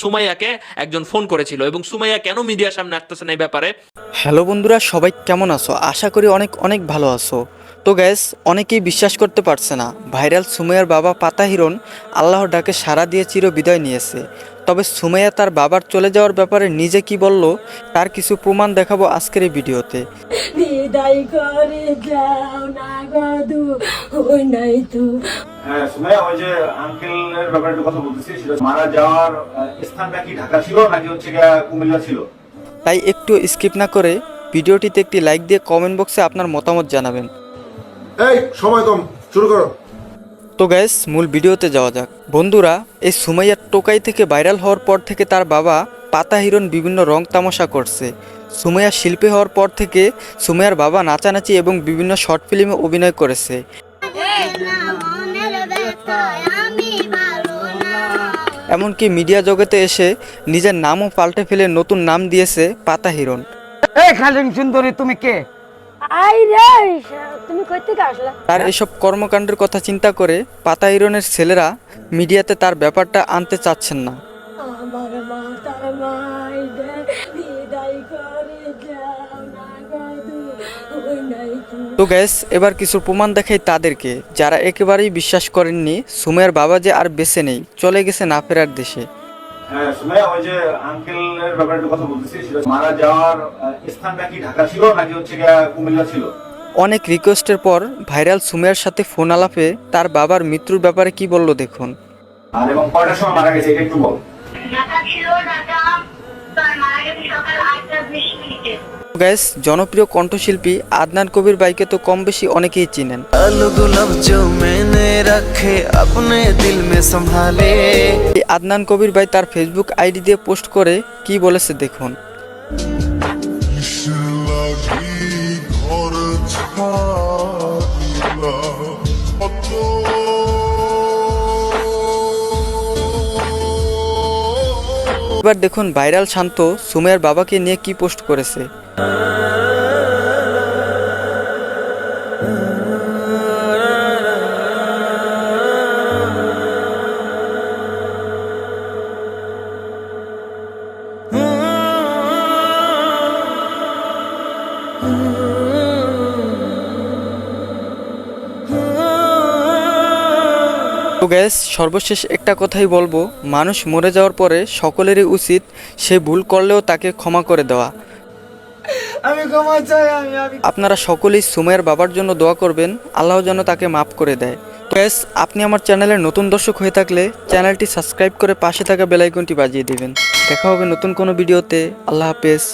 সুমাইয়াকে একজন ফোন করেছিল এবং সুমাইয়া কেন মিডিয়ার সামনে আসতেছে না এই ব্যাপারে? হ্যালো বন্ধুরা, সবাই কেমন আছো? আশা করি অনেক অনেক ভালো আছো। তো গ্যাস অনেকেই বিশ্বাস করতে পারছে না, ভাইরাল সুমাইয়ার বাবা পাতা হিরণ আল্লাহর ডাকে সাড়া দিয়ে চির বিদায় নিয়েছে। তবে সুমাইয়া তার বাবার চলে যাওয়ার ব্যাপারে নিজে কি বলল তার কিছু প্রমাণ দেখাবো আজকের এই ভিডিওতে। বিদায় করে যাও না গদু ওই নাই তো। হ্যাঁ সুমাইয়া ওই যে আঙ্কেলের ব্যাপারে একটু কথা বলতেছি সেটা মারা যাওয়ার স্থানটা কি ঢাকা ছিল নাকি হচ্ছে কুমিল্লা ছিল? তাই একটু স্কিপ না করে ভিডিওটিতে একটি লাইক দিয়ে কমেন্ট বক্সে আপনার মতামত জানাবেন। এই সময় কম শুরু করো। তো গ্যাস মূল ভিডিওতে যাওয়া যাক। বন্ধুরা, এই সুমাইয়ার টোকাই থেকে ভাইরাল হওয়ার পর থেকে তার বাবা পাতা হিরণ বিভিন্ন রং তামাশা করছে। সুমাইয়া শিল্পী হওয়ার পর থেকে সুমাইয়ার বাবা নাচানাচি এবং বিভিন্ন শর্ট ফিল্মে অভিনয় করেছে। এমনকি মিডিয়া জগতে এসে নিজের নামও পাল্টে ফেলে নতুন নাম দিয়েছে পাতা হিরণ। এই সুন্দরী, তুমি কে? আই রে তুমি কই থেকে আসলা? তার এসব কর্মকাণ্ডের কথা চিন্তা করে পাতা হিরণের ছেলেরা মিডিয়াতে তার ব্যাপারটা আনতে চাচ্ছেন না। আমার মা তার মাই বিদায় করে যাও না ওই নাই তো গ্যাস এবার কিছু প্রমাণ দেখাই তাদেরকে যারা একেবারেই বিশ্বাস করেননি সুমের বাবা যে আর বেঁচে নেই চলে গেছে না ফেরার দেশে। সুমাইয়া ওই যে আঙ্কেলের ব্যাপারে একটু কথা বলতেছি সেটা মারা যাওয়ার স্থানটা কি ঢাকা ছিল নাকি হচ্ছে কুমিল্লা ছিল? অনেক রিকোয়েস্টের পর ভাইরাল সুমিয়ার সাথে ফোন আলাপে তার বাবার মৃত্যুর ব্যাপারে কি বলল দেখুন। আর এবং কয়টার সময় মারা গেছে এটা একটু বল। ঢাকা ছিল ঢাকা গ্যাস জনপ্রিয় কণ্ঠশিল্পী আদনান কবির বাইকে তো কম বেশি অনেকেই চিনেন। আদনান কবির বাই তার ফেসবুক আইডি দিয়ে পোস্ট করে কি বলেছে দেখুন। এবার দেখুন ভাইরাল শান্ত সুমের বাবাকে নিয়ে কি পোস্ট করেছে। তো গ্যাস সর্বশেষ একটা কথাই বলব মানুষ মরে যাওয়ার পরে সকলেরই উচিত সে ভুল করলেও তাকে ক্ষমা করে দেওয়া। আমি ক্ষমা চাই আমি আমি। আপনারা সকলেই সুমের বাবার জন্য দোয়া করবেন আল্লাহ যেন তাকে মাফ করে দেয়। গ্যাস আপনি আমার চ্যানেলের নতুন দর্শক হয়ে থাকলে চ্যানেলটি সাবস্ক্রাইব করে পাশে থাকা বেলাইকনটি বাজিয়ে দিবেন। দেখা হবে নতুন কোনো ভিডিওতে আল্লাহ হাফেজ।